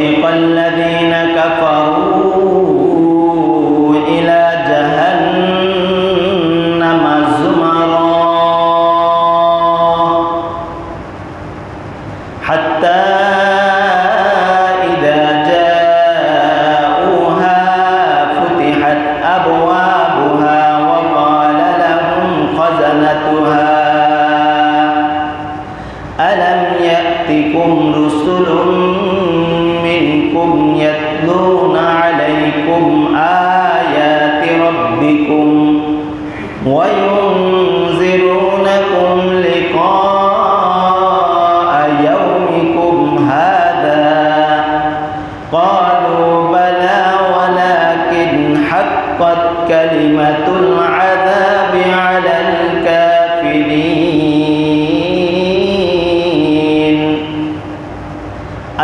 الذين كفروا كلمة العذاب على الكافرين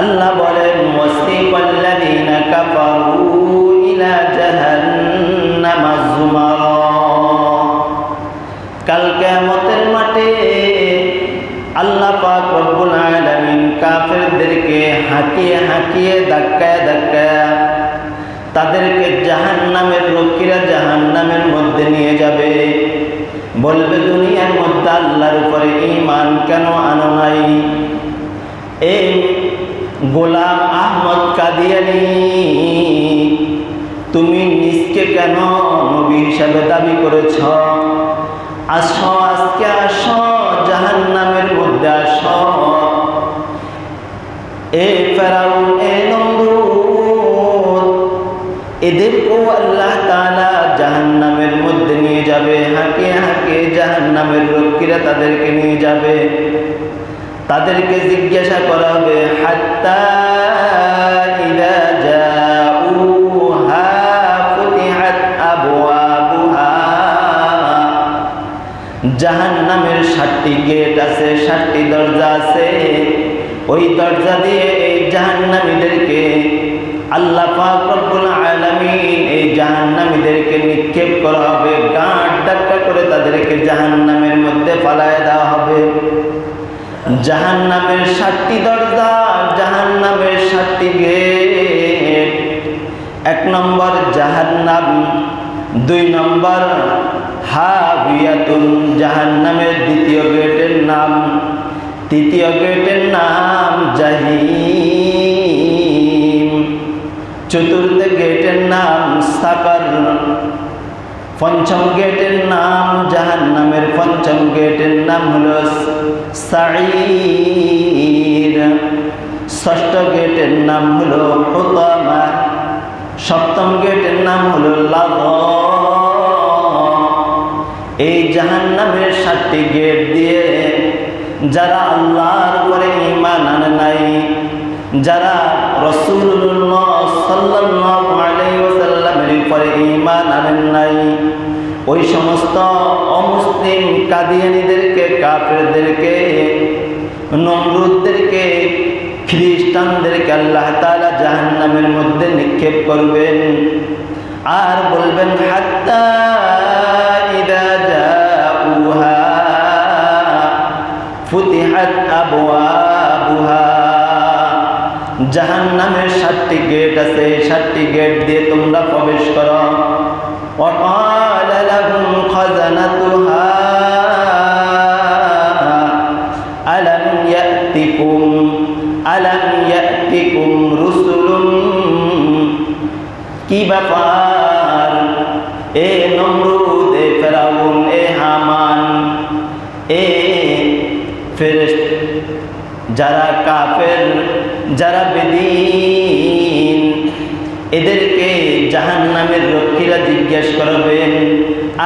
আল্লাহ বলেন ওয়াসিকাল্লাযীনা কাফারু ইলা জাহান্নাম যুমারা কাল কিয়ামতের মাঠে আল্লাহ পাক রব্বুল আলামিন কাফেরদেরকে হাঁকিয়ে হাঁকিয়ে ধাক্কায় ধাক্কায় তাদেরকে জাহান জাহান্নামের রক্ষীরা জাহান্নামের মধ্যে নিয়ে যাবে। বলবে, দুনিয়ার মধ্যে আল্লাহর উপরে ঈমান কেন আনো নাই? এই গোলাম আহমদ কাদিয়ানি তুমি নিজকে কেন নবী হিসাবে দাবি করেছ? আসো, আজকে আসো। জাহান্নামের তাদেরকে নিয়ে যাবে। তাদেরকে জিজ্ঞাসা করা হবে, হাত্তা ইদা জাউহা সাতটি গেট আছে, সাতটি দরজা আছে। ওই দরজা দিয়ে এই জাহান্নামীদেরকে আল্লাহ পাক এই জাহান্নামীদেরকে নিক্ষেপ করা হবে, গাঁট তাদেরকে জাহান্নামের মধ্যে ফালায় দেওয়া হবে। জাহান নামের সাতটি দরজা জাহান নামের সাতটি গেট। এক নম্বর জাহান্নাম, দুই নম্বর হাবিয়াতুন জাহান নামের দ্বিতীয় গেটের নাম। তৃতীয় গেটের নাম জাহিম। চতুর্থ গেটের নাম সাকার। পঞ্চম গেটের নাম জাহান নামের পঞ্চম গেটের নাম হল ষষ্ঠ গেটের নাম হল সপ্তম গেটের নাম হল লাভ এই জাহান নামের সাতটি গেট দিয়ে যারা আল্লাহর করে ইমান আনে নাই, যারা রসুল্লাহ আলাইহি ওয়াসাল্লামের ইমান আনেন নাই। ওই সমস্ত অমুসলিম কাদিয়ানিদেরকে, কাফেরদেরকে, নমরুদদেরকে, খ্রিস্টানদেরকে আল্লাহ তাআলা জাহান্নামের মধ্যে নিক্ষেপ করবেন। আর বলবেন, হাত্তা জাহান নামের সাতটি গেট আছে। সাতটি গেট দিয়ে তোমরা প্রবেশ করো। কি ব্যাপার? এ নমরুদ এ ফেরাউন, এ হামান, এ ফেরেস্ট যারা কাফের যারা বেদিন, এদেরকে জাহান নামের রক্ষীরা জিজ্ঞেস করবেন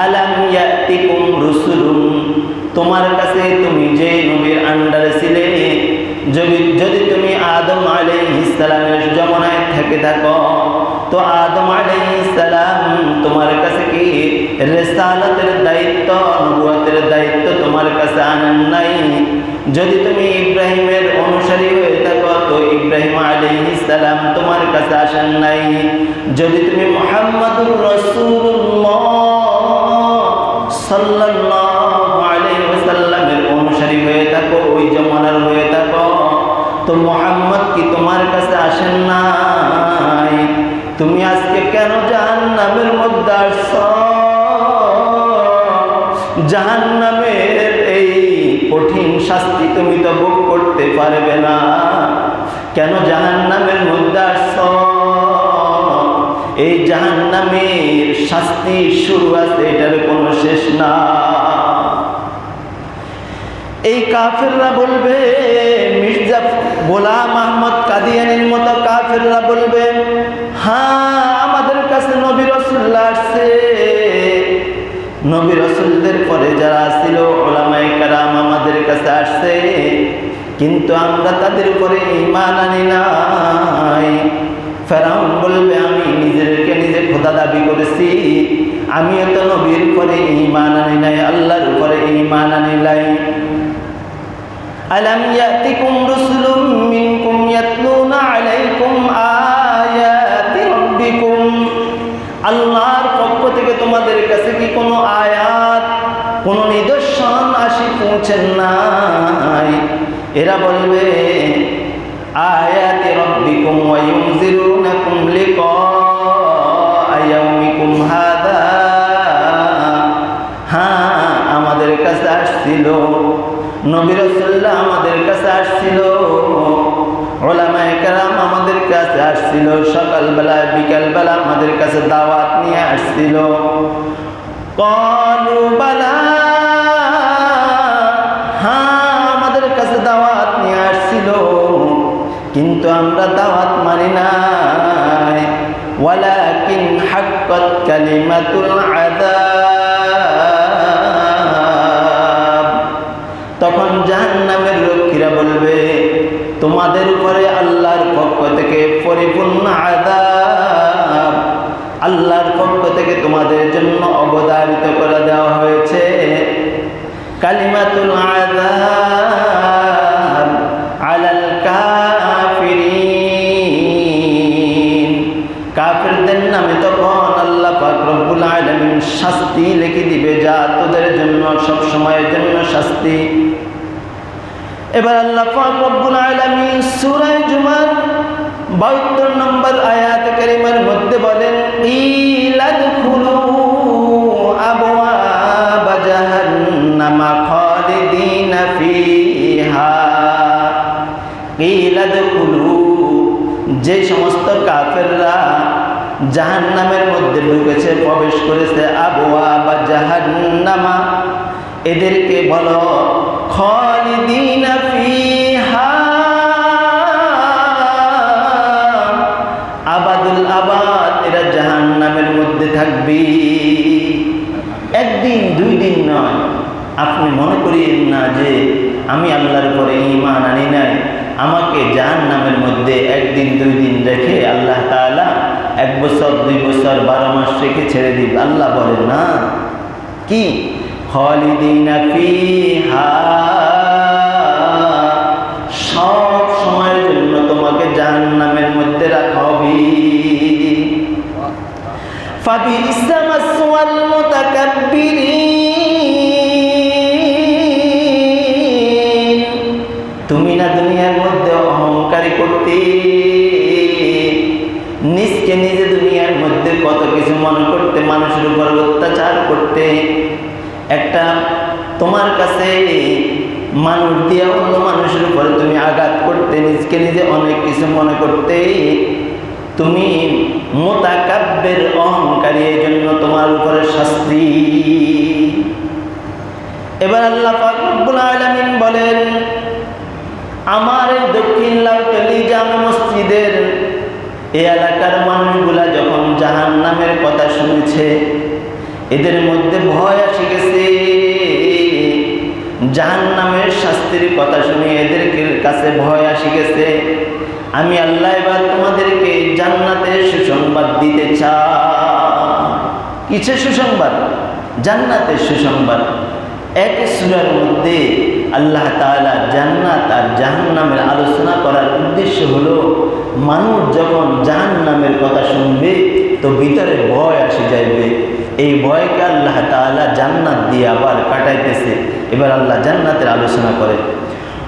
আলাম ইয়াতিকুম রুসুলুম তোমার কাছে তুমি যে নবীর আন্ডারে ছিলে, যদি তুমি আদম আলে ইসলামের জমানায় থেকে থাকো তো আদম সালাম তোমার কাছে কি রেসালাতের দায়িত্ব নবুয়তের দায়িত্ব তোমার কাছে আনেন নাই? যদি তুমি ইব্রাহিমের অনুসারী হয়ে থাকো, তো ইব্রাহিম সালাম তোমার কাছে আসেন নাই। যদি তুমি মুহাম্মাদুর রাসূলুল্লাহ সাল্লাল্লাহু আলাইহি ওয়াসাল্লামের অনুসারী হয়ে থাকো, ওই জমানার হয়ে থাকো, তো মোহাম্মদ কি তোমার কাছে আসেন নাই? তুমি আজকে কেন জাহান্নামের মধ্যে আসছ? জাহান্নামের এই কঠিন শাস্তি তুমি তো ভোগ করতে পারবে না। কেন জাহান্নামের মধ্যে আসছ? এই জাহান্নামের শাস্তি শুরু আছে, এটার কোনো শেষ না। এই কাফেররা বলবে, মির্জা গোলাম আহমদ কাদিয়ানির মতো কাফেররা বলবে হ্যাঁ আমাদের কাছে নবী রসুল্লাহ আসছে। নবী রসুলদের পরে যারা আসছিল ওলামাই কারাম আমাদের কাছে আসছে। কিন্তু আমরা তাদের উপরে ইমান আনি নাই। ফেরাউন বলবে, আমি নিজেকে নিজে খোদা দাবি করেছি। আমিও তো নবীর পরে ইমান আনি নাই, আল্লাহর উপরে ইমান আনি নাই। আলাম ইয়াতিকুম রুসুলুম মিনকুম ইয়াতলুনা আলাইকুম আ আল্লাহর পক্ষ থেকে তোমাদের কাছে কি কোনো আয়াত, কোনো নিদর্শন আসি পৌঁছেন নাই? এরা বলবে, আয়াতে রব্বিকুম ওয়া ইউনজিরুনাকুম লিকা ইয়াউমিকুম হাদা। হ্যাঁ আমাদের কাছে আসছিল। নবী রাসূলুল্লাহ আমাদের কাছে আসছিল। আসছিল, সকালবেলা, বিকালবেলা আমাদের কাছে দাওয়াত নিয়ে আসছিল। আমাদের কাছে দাওয়াত নিয়ে আসছিল। কিন্তু আমরা দাওয়াত মানি নাই। ওয়ালাকিন হাক্কাত কালিমাতুল আযাব। জন্য অবধারিত করে দেওয়া হয়েছে। কালিমাতুল শাস্তি লিখে দিবে, যা তোদের জন্য, সব সময়ের জন্য শাস্তি। এবার আল্লাহ পাক আলামিন সূরা জুমার 72 নম্বর আয়াত কারিমার মধ্যে বলেন ইলাদখুলু জাহান্নামের মধ্যে ঢুকেছে, প্রবেশ করেছে আবওয়া বা জাহান্নামা। এদেরকে বলো, খালিদিনা ফিহা আবাদুল আবাদ, এরা জাহান্নামের মধ্যে থাকবি। একদিন, দুই দিন নয়, আপনি মনে করিয়েন না যে আমি আল্লাহর পরে ইমান আনি নাই। আমাকে জাহান নামের মধ্যে একদিন, দুই দিন রেখে আল্লাহ তাআলা এক বছর, দুই বছর, বারো মাস রেখে ছেড়ে দিবে। আল্লাহ বলে, না। কি? সব সময়ের জন্য তোমাকে জাহান্নামের মধ্যে রাখবি হবে। ফাবি ইসলাম মুতাকাব্বিরিন। করতে। একটা তোমার কাছে মানুষ দিয়ে অন্য মানুষের উপর তুমি আঘাত করতে, নিজকে নিজে অনেক কিছু মনে করতে, তুমি মোতাকাব্যের অহংকারী এই জন্য তোমার উপরে শাস্তি। এবার আল্লাহ পাক রব্বুল আলামিন বলেন, আমার এই দক্ষিণ লাউটলি জামে মসজিদের এই এলাকার মানুষগুলা যখন জাহান নামের কথা শুনেছে এদের মধ্যে ভয় আসি গেছে। জাহান নামের শাস্তির কথা শুনে এদের কাছে ভয় আসি গেছে। আমি আল্লাহ এবার তোমাদেরকে জান্নাতের সুসংবাদ দিতে চাই। কিসের সুসংবাদ? জান্নাতের সুসংবাদ। এক সুরার মধ্যে আল্লাহ তাআলা জান্নাত আর জাহান্নামের আলোচনা করার উদ্দেশ্য হলো, মানুষ যখন জাহান্নামের কথা শুনবে, তো ভিতরে ভয় আসে যাইবে। এই ভয়কে আল্লাহ তাআলা জান্নাত দিয়ে আবার কাটাইতেছে এবার আল্লাহ জান্নাতের আলোচনা করে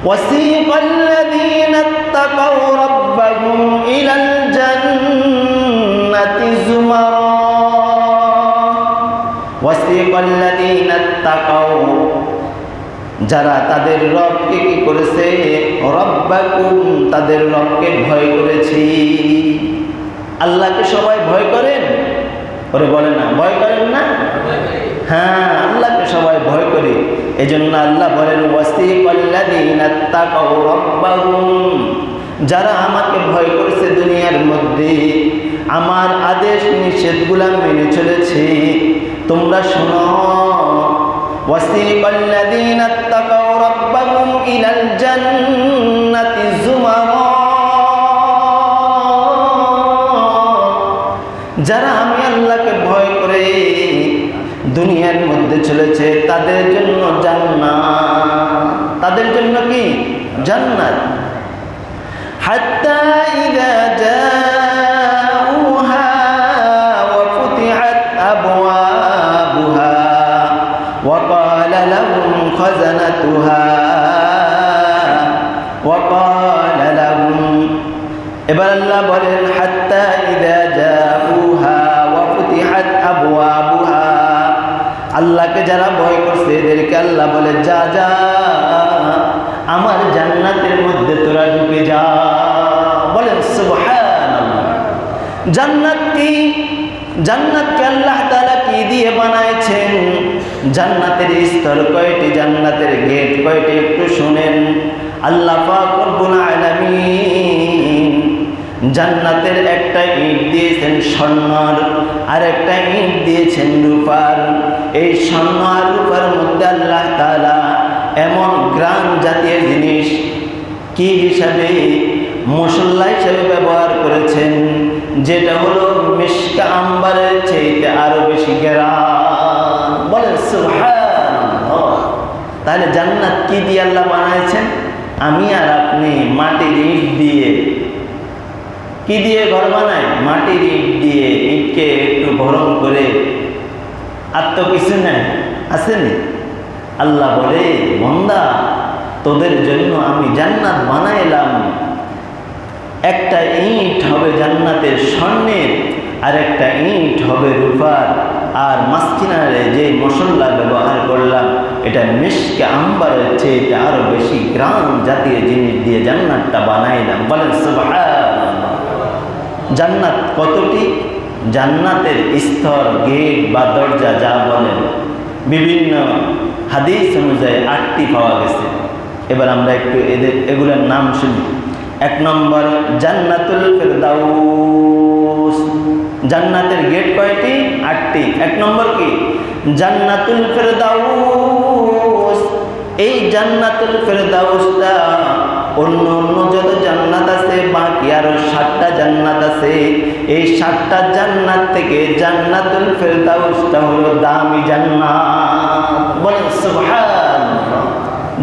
وسيق الذين اتقوا ربهم إلى الجنة زمرا وسيق الذين اتقوا যারা তাদের রবকে কি করেছে রব্বাকুম তাদের রবকে ভয় করেছি আল্লাহকে সবাই ভয় করেন ওরে বলে না, ভয় করেন না? হ্যাঁ আল্লাহকে সবাই ভয় করে। এই জন্য আল্লাহ বলেন যারা আমাকে ভয় করেছে দুনিয়ার মধ্যে, আমার আদেশ নিষেধগুলা মেনে চলেছে। তোমরা শোনো ওয়াসি কল্লাদিন ইলাল জান্নাতি দুনিয়ার মধ্যে চলেছে, তাদের জন্য জান্নাত। তাদের জন্য কি? জান্নাত। হাত্তা ইযা জাউহা ওয়া ফুতিহাত আবওয়াবুহা ওয়া ক্বালা লাহুম ওয়া ক্বালা লাহুম। এবার আল্লাহ বলেন আল্লাহকে যারা ভয় করছে, এদেরকে আল্লাহ বলে, যা যা, আমার জান্নাতের মধ্যে তোরা ঢুকে যা। বলেন জান্নাত কি জান্নাতকে আল্লাহ তাআলা কি দিয়ে বানাইছেন? জান্নাতের স্তর কয়টি, জান্নাতের গেট কয়টি, একটু শুনেন। আল্লাহ পাক রব্বুল আলামিন জান্নাতের একটা ইট দিয়েছেন স্বর্ণর, আর একটা ইট দিয়েছেন রূপার। এই স্বর্ণ আর রূপার মধ্যে আল্লাহ তাআলা এমন গ্রাম জাতীয় জিনিস কি হিসাবে, মশলা হিসাবে ব্যবহার করেছেন, যেটা হলো মিশকা আম্বারের চাইতে আরও বেশি গ্রাম বলেন তাহলে জান্নাত কি দিয়ে আল্লাহ বানাইছেন? আমি আর আপনি মাটির ইট দিয়ে কি দিয়ে ঘর বানায়? মাটির ইট দিয়ে ইটকে একটু গরম করে। আর তো কিছু নেই, আসেনি। আল্লাহ বলে, বন্দা, তোদের জন্য আমি জান্নাত বানাইলাম। একটা ইট হবে জান্নাতের স্বর্ণের আর একটা ইট হবে রূপার। আর মাঝকিনারে যে মশলা ব্যবহার করলাম, এটা মিশকে চেয়ে এটা আরও বেশি গ্রাম জাতীয় জিনিস দিয়ে জান্নাতটা বানাইলাম। বলেন সুবহানাল্লাহ জান্নাত কতটি? জান্নাতের স্তর, গেট বা দরজা যা বলেন। বিভিন্ন হাদিস অনুযায়ী আটটি পাওয়া গেছে। এবার আমরা একটু এদের, এগুলোর নাম শুনি। এক নম্বর, জান্নাতুল ফেরদাউস। জান্নাতের গেট কয়টি? আটটি। এক নম্বর কি? জান্নাতুল ফেরদাউস। এই জান্নাতুল ফেরদাউসটা অন্য অন্য যত জান্নাত আছে, বাকি আরও সাতটা জান্নাত আছে। এই সাতটা জান্নাত থেকে জান্নাতুল ফেরদাউসটা হলো দামি জান্নাত।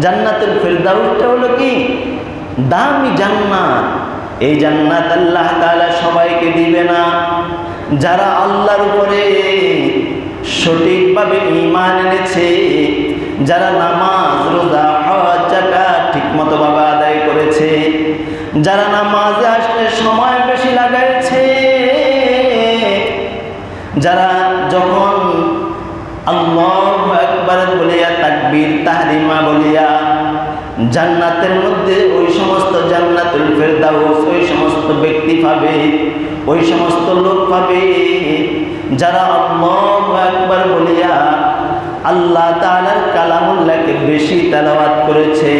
জান্নাতুল ফেরদাউসটা হলো কি? দামি জান্নাত। এই জান্নাত আল্লাহ তাআলা সবাইকে দিবে না। যারা আল্লাহর উপরে সঠিকভাবে ঈমান এনেছে, যারা নামাজ, রোজা, হজ যারা নামাজে আসলে সময় বেশি লাগাইছে, যারা যখন আল্লাহ একবার বলিয়া তাকবীর, তাহরিমা বলিয়া জান্নাতের মধ্যে ওই সমস্ত জান্নাতুল ফেরদাউস, ওই সমস্ত ব্যক্তি পাবে, ওই সমস্ত লোক পাবে, যারা আল্লাহ একবার বলিয়া আল্লাহ তাআলার কালামুল্লাহকে বেশি তেলাওয়াত করেছে,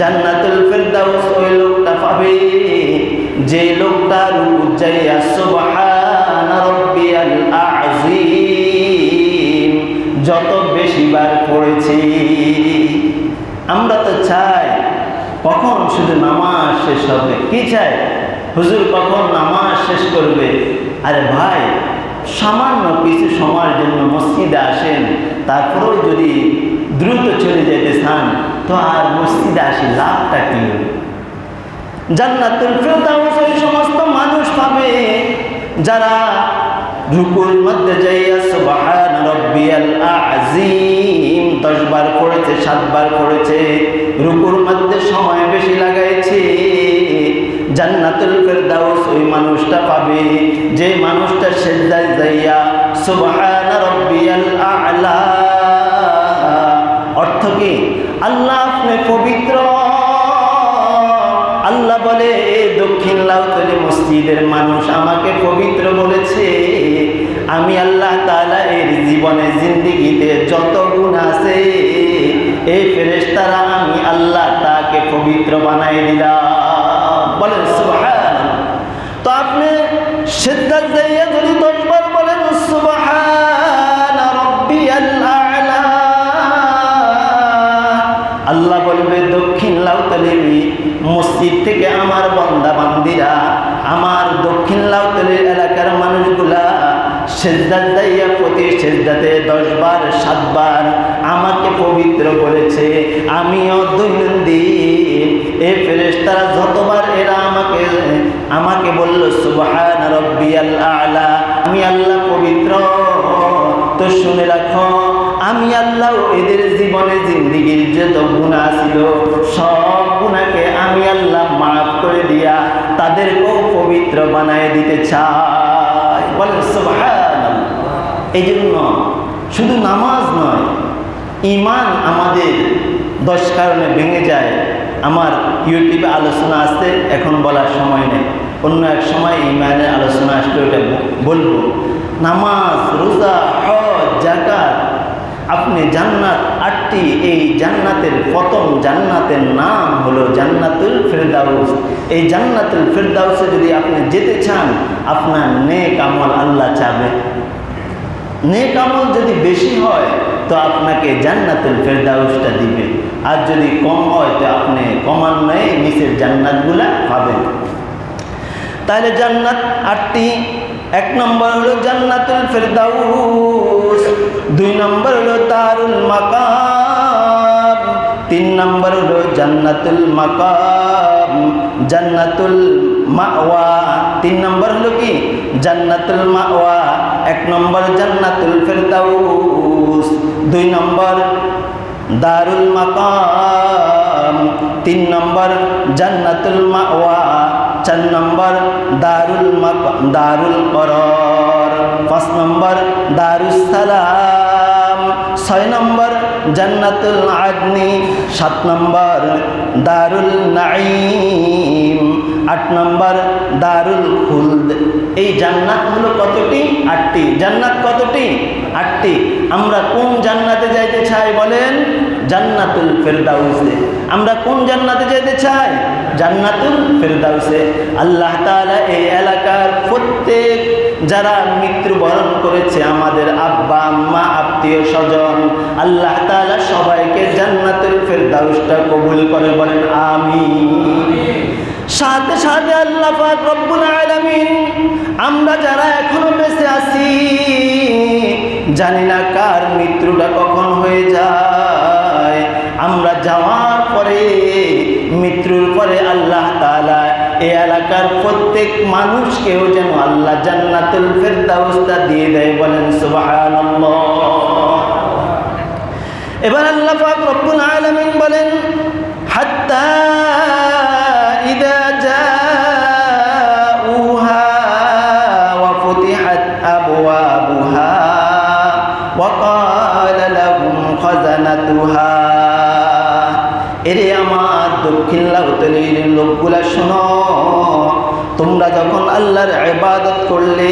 জান্নাতুল ফেরদাউস ওই লোকটা পাবে যে লোকটা রুকু যাইয়া, সুবহানা রাব্বিয়াল আযীম, যত বেশি বার পড়েছি, আমরা তো চাই কখন শুধু নামাজ শেষ হবে। কি চাই? হুজুর কখন নামাজ শেষ করবে? আরে ভাই, সামান্য কিছু সময়ের জন্য মসজিদে আসেন, তারপরেও যদি দ্রুত চলে যেতে চান, তো আর মসজিদে আসি লাভটা কি? হবে জান্নাতুল ফেরদাউস ওই সমস্ত মানুষ পাবে। যারা রুকুর মধ্যে যাইয়া সুবহান রাব্বিয়াল আযীম, দশবার পড়েছে, সাতবার পড়েছে, রুকুর মধ্যে সময় বেশি লাগাইছে। জান্নাতুল ফেরদাউস ওই মানুষটা পাবে। যে মানুষটা সেজদায় যাইয়া সুবহান রাব্বিয়াল আ'লা মসজিদের মানুষ আমাকে পবিত্র বলেছে, আমি আল্লাহ তালা এর জীবনে জিন্দিগিতে যত গুণ আছে এই ফেরেশতারা আমি আল্লাহ তাকে পবিত্র বানাই দিলাম। বলেন তো আপনি সিদ্ধান্ত সেজদার দাইয়া প্রতি সেজদাতে দশবার, সাতবার আমাকে পবিত্র করেছে আমিও দৈনন্দিন এ ফেরেস তারা যতবার এরা আমাকে আমাকে বলল, সুবহান রব্বিয়াল আ'লা আমি আল্লাহ পবিত্র তো শুনে রাখো, আমি আল্লাহ এদের জীবনে জিন্দিগির যত গুণা ছিল, সব গুণাকে আমি আল্লাহ মাফ করে দিয়া তাদেরকেও পবিত্র বানায় দিতে চাই বলেন সুবহানাল্লাহ। এই জন্য শুধু নামাজ নয় ইমান আমাদের দশ কারণে ভেঙে যায়। আমার ইউটিউবে আলোচনা আসতে এখন বলার সময় নেই। অন্য এক সময় ইমানের আলোচনা আসলে, ওটা বলব। নামাজ, রোজা, হজ জাকাত আপনি জান্নাত, আটটি, এই জান্নাতের প্রথম জান্নাতের নাম হলো জান্নাতুল ফেরদাউস। এই জান্নাতুল ফেরদাউসে যদি আপনি যেতে চান, আপনার নেক আমল আল্লাহ চাবে। নেক আমল যদি বেশি হয়, তো আপনাকে জান্নাতুল ফেরদাউসটা দিবে। আর যদি কম হয়, তো আপনি ক্রমান্বয়ে নিচের জান্নাতগুলা পাবেন। তাহলে জান্নাত আটটি। এক নম্বর হলো জান্নাতুল ফেরদাউস, দুই নম্বর হলো তারুল মাকাম, তিন নম্বর হলো জান্নাতুল মাকাম, জান্নাতুল মাওয়া। তিন নম্বর হলো কি? জান্নাতুল মাওয়া, এক নম্বর জান্নাতুল ফেরদাউস, দুই নম্বর দারুল মাকাম, তিন নম্বর জান্নাতুল মাওয়া, চার নম্বর দারুল দারুল করর, পাঁচ নম্বর দারুস সালাম, ছয় নম্বর জান্নাতুল আদনি, সাত নম্বর দারুল নাঈম আট নম্বর দারুল খুলদ। এই জান্নাত হলো কতটি? আটটি। জান্নাত কতটি? আটটি। আমরা কোন জান্নাতে যাইতে চাই বলেন? জান্নাতুল ফেরদাউসে। আমরা কোন জান্নাতে যেতে চাই? জান্নাতুল ফেরদাউসে। আল্লাহ তাআলা এই এলাকার প্রত্যেক যারা মৃত্যুবরণ করেছে, আমাদের আব্বা, আম্মা, আত্মীয় স্বজন, আল্লাহ তাআলা সবাইকে জান্নাতুল ফেরদাউসটা কবুল করে বলেন, আমিন। সাথে সাথে আল্লাহ রব্বুল আলামিন, আমরা যারা এখনও বেঁচে আছি, জানি না কার মৃত্যুটা কখন হয়ে যায়। আমরা যাওয়ার পরে, মৃত্যুর পরে আল্লাহ তাআলা এ এলাকার প্রত্যেক মানুষকেও যেন আল্লাহ জান্নাতুল ফেরদাউসটা দিয়ে দেয় বলেন, সুবহানাল্লাহ। এবার আল্লাহ রব্বুল আলামিন বলেন, হাত্তা করলে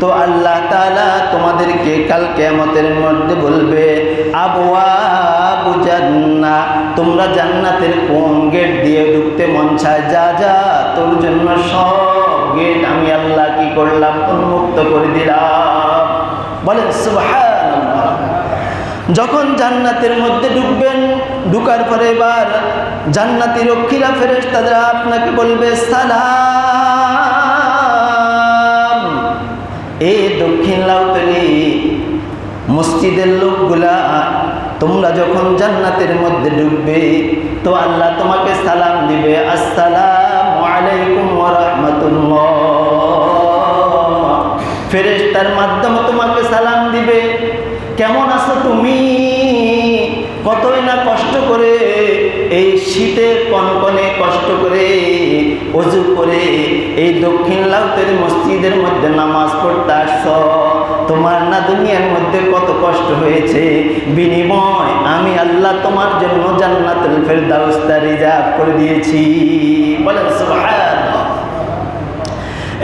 তো আল্লাহ তাআলা তোমাদেরকে কাল কিয়ামতের মধ্যে বলবে, আবওয়াবু জান্নাহ। তোমরা জান্নাতের কোন গেট দিয়ে ঢুকতে মন চায়? যা যা, তোর জন্য সব গেট আমি আল্লাহ কি করলাম? উন্মুক্ত করে দিলাম। বলেন যখন জান্নাতের মধ্যে ঢুকবেন, ঢুকার পরে এবার জান্নাতি রক্ষীরা ফেরেস তাদের আপনাকে বলবে, সালাম। এ দক্ষিণ লাউতলি, মসজিদের লোকগুলা, তোমরা যখন জান্নাতের মধ্যে ঢুকবে তো আল্লাহ তোমাকে সালাম দিবে, আসসালামু আলাইকুম রাহমাতুল্লাহ। ফেরেশতার মাধ্যমে তোমাকে সালাম দিবে, কেমন আছো তুমি? কতই না কষ্ট করে এই শীতের কনকনে কষ্ট করে অজু করে এই দক্ষিণ লাউতের মসজিদের মধ্যে নামাজ পড়তে আসছ। তোমার না দুনিয়ার মধ্যে কত কষ্ট হয়েছে? বিনিময় আমি আল্লাহ তোমার জন্য জান্নাতুল ফেরদাউস্তা রিজার্ভ করে দিয়েছি। বলেন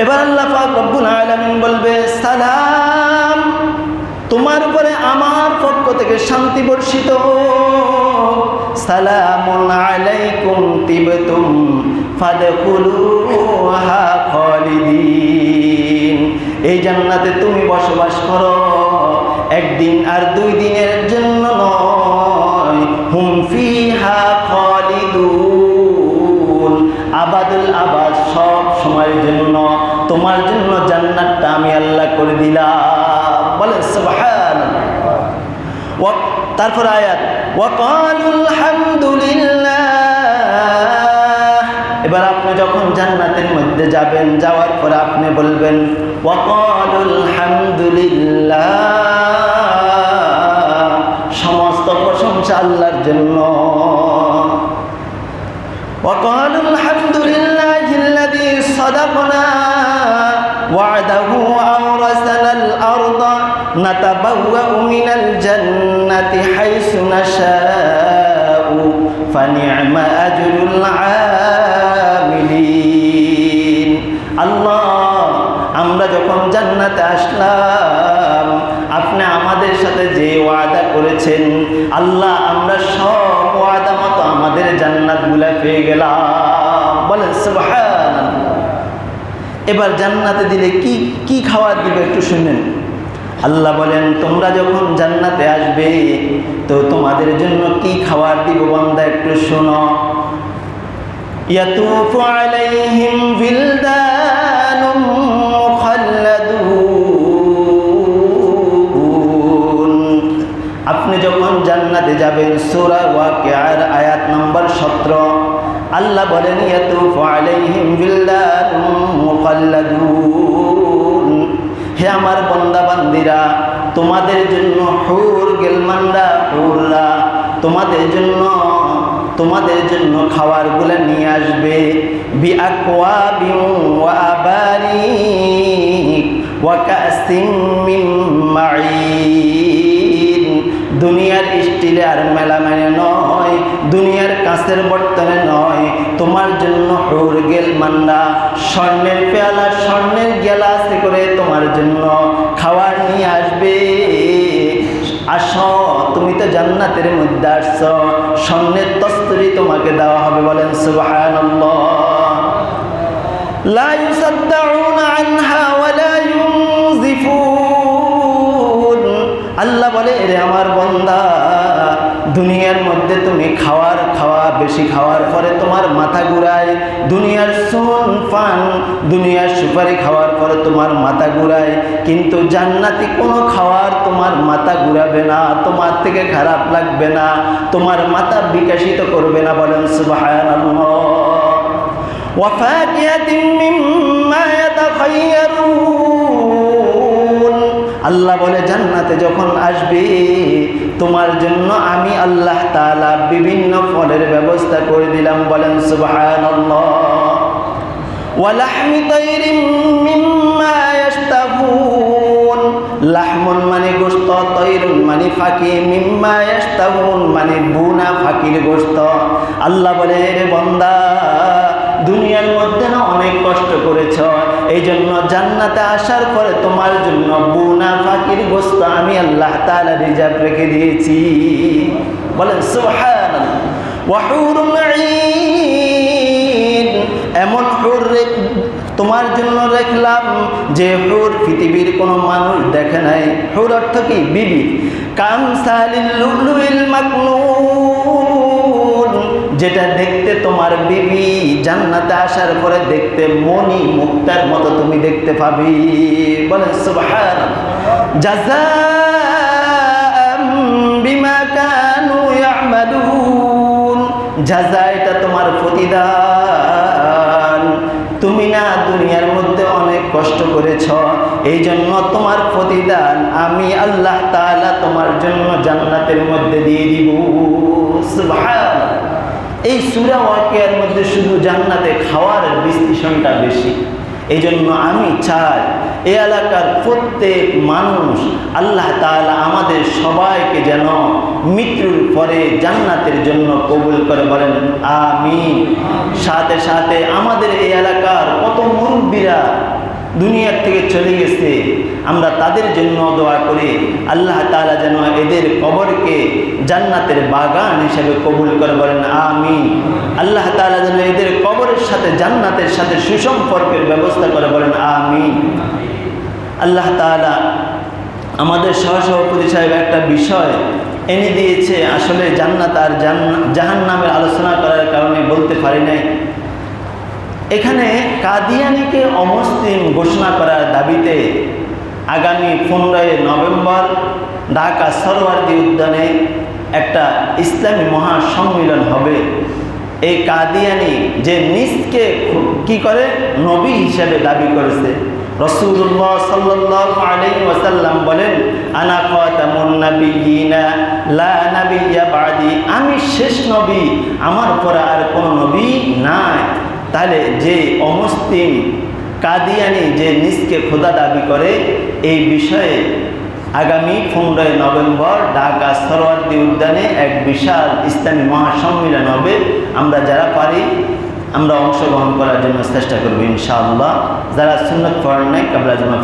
এবার আল্লাহ পাক রব্বুল আলামিন বলবে, সালাম, তোমার উপরে আমার পক্ষ থেকে শান্তি বর্ষিত। সালামুন আলাইকুম তিবতুম এই জান্নাতে তুমি বসবাস করো। একদিন আর দুই দিনের জন্য নয়। আবাদুল আবাদ সব সময়ের জন্য। তোমার জন্য জান্নাতটা আমি আল্লাহ করে দিলাম। বলে তারপর আয়াত ওয়াকালুল হামদুলিল্লাহ যখন জান্নাতের মধ্যে যাবেন যাওয়ার পর আপনি বলবেন ওয়াকালুল হামদুলিল্লাহ সমস্ত প্রশংসা আল্লাহর জন্য وقالوا الحمد لله الذي صدقنا وعده وأورثنا الأرض نتبوأ من الجنة حيث نشاء فنعم أجر আল্লাহ, আমরা যখন জান্নাতে আসলাম, আপনি আমাদের সাথে যে ওয়াদা করেছেন, আল্লাহ, আমরা সব ওয়াদা মতো আমাদের জান্নাতগুলা পেয়ে গেলাম। বলে এবার জান্নাতে দিলে কি কি খাওয়া দিবে একটু শুনেন। আল্লাহ বলেন, তোমরা যখন জান্নাতে আসবে, তো তোমাদের জন্য কি খাবার দিব বন্দা একটু শোনো। يطوف عليهم ولدان مخلدون আপনি যখন জান্নাতে যাবেন সূরা ওয়াকিয়ার আয়াত নম্বর 17 আল্লাহ বলেন ইয়াতুফু আলাইহিম বিলদানুম মুখাল্লাদুন হে আমার বান্দা বান্দিরা তোমাদের জন্য হুর গেলমানরা হুররা তোমাদের জন্য তোমাদের জন্য খাবারগুলো নিয়ে আসবে। বি দুনিয়ার স্টিলে আর মেলা মেলামেনে নয়, দুনিয়ার কাছের বর্তনে নয়। তোমার জন্য হুর গেল মান্ডা স্বর্ণের পেয়ালা, স্বর্ণের গেলাসে করে তোমার জন্য খাবার নিয়ে আসবে। আসো, তুমি তো জান্নাতের মধ্যে আসছ। স্বর্ণের তস্তরি তোমাকে দেওয়া হবে বলেন সুবাহান আল্লাহ বলে রে আমার বন্দা দুনিয়ার মধ্যে তুমি খাওয়ার খাওয়া বেশি খাওয়ার পরে তোমার মাথা ঘুরায় দুনিয়ার সুন পান দুনিয়ার সুপারি খাওয়ার পরে তোমার মাথা ঘুরায় কিন্তু জান্নাতি কোনো খাওয়ার তোমার মাথা ঘুরাবে না তোমার থেকে খারাপ লাগবে না তোমার মাথা বিকাশিত করবে না বলেন সুবহানাল্লাহ وفاكهة مما يتخيرون আল্লাহ বলে, জান্নাতে যখন আসবে, তোমার জন্য আমি আল্লাহ তালা বিভিন্ন ফলের ব্যবস্থা করে দিলাম। বলেন, সুবহানাল্লাহ। ওয়ালাহমি তাইরিম মিম্মা ইয়াশতাহুন। লাহমুন মানে গোশত, তৈরুন মানে ফাঁকি। মিম্মা ইয়াশতাহুন মানে বুনা ফাঁকির গোশত। আল্লাহ বলে রে বন্দা, দুনিয়ার মধ্যে না অনেক কষ্ট করেছ। এই জন্য জান্নাতে আসার পরে তোমার জন্য বুনা ফাঁকির গোস্ত আমি আল্লাহ তাআলা রিজার্ভ রেখে দিয়েছি। বলেন এমন তোমার জন্য রেখলাম যে হুর পৃথিবীর কোনো মানুষ দেখে নাই। হুর অর্থ কি? বিবি। কামসালিল লুলুইল মাকনুন। যেটা দেখতে তোমার বিবি, জান্নাতে আসার পরে দেখতে মনি মুক্তার মতো তুমি দেখতে পাবি। বলে সুবহান জাযাআম বিমা কানু ইয়ামালুন। জাযা, এটা তোমার প্রতিদান। তুমি না দুনিয়ার মধ্যে অনেক কষ্ট কষ্ট করেছ এই জন্য তোমার প্রতিদান আমি আল্লাহ তাআলা তোমার জন্য জান্নাতের মধ্যে দিয়ে দিব। সুবহান এই সুরা ওয়াকিয়ার মধ্যে শুধু জান্নাতে খাওয়ার বিশ্লেষণটা বেশি। এই জন্য আমি চাই, এ এলাকার প্রত্যেক মানুষ আল্লাহ তাআলা আমাদের সবাইকে যেন মৃত্যুর পরে জান্নাতের জন্য কবুল করে বলেন আমি সাথে সাথে আমাদের এই এলাকার কত মুরব্বীরা দুনিয়ার থেকে চলে গেছে আমরা তাদের জন্য দোয়া করি। আল্লাহ তাআলা যেন এদের কবরকে জান্নাতের বাগান হিসেবে কবুল করে বলেন আমি আল্লাহ তাআলা যেন এদের কবরের সাথে জান্নাতের সাথে সুসম্পর্কের ব্যবস্থা করে বলেন আমি আল্লাহ তাআলা আমাদের সহসভাপতি সাহেব একটা বিষয় এনে দিয়েছে, আসলে জান্নাত আর জাহান নামের আলোচনা করার কারণে বলতে পারি নাই। এখানে কাদিয়ানিকে অমুসলিম ঘোষণা করার দাবিতে আগামী পনেরোই নভেম্বর ঢাকা সরোয়ার্দী উদ্যানে একটা ইসলামী মহাসম্মিলন হবে। এই কাদিয়ানি যে নিজকে কি করে? নবী হিসেবে দাবি করেছে। রসুল্লাহ সাল্লাহ বলেন, আনা খাতামুন নাবিয়িনা লা নাবিয়্যা বাদি। আমি শেষ নবী, আমার পরে আর কোনো নবী নাই। তাহলে যে অমুসলিম কাদিয়ানি যে নিজকে খোদা দাবি করে, এই বিষয়ে আগামী পনেরোই নভেম্বর ঢাকা সরোয়ার্দী উদ্যানে এক বিশাল ইসলামী মহাসম্মেলন হবে। আমরা যারা পারি, আমরা অংশগ্রহণ করার জন্য চেষ্টা করব ইনশাআল্লাহ। যারা সুন্নত পড়েন নাই, কাবলা জমা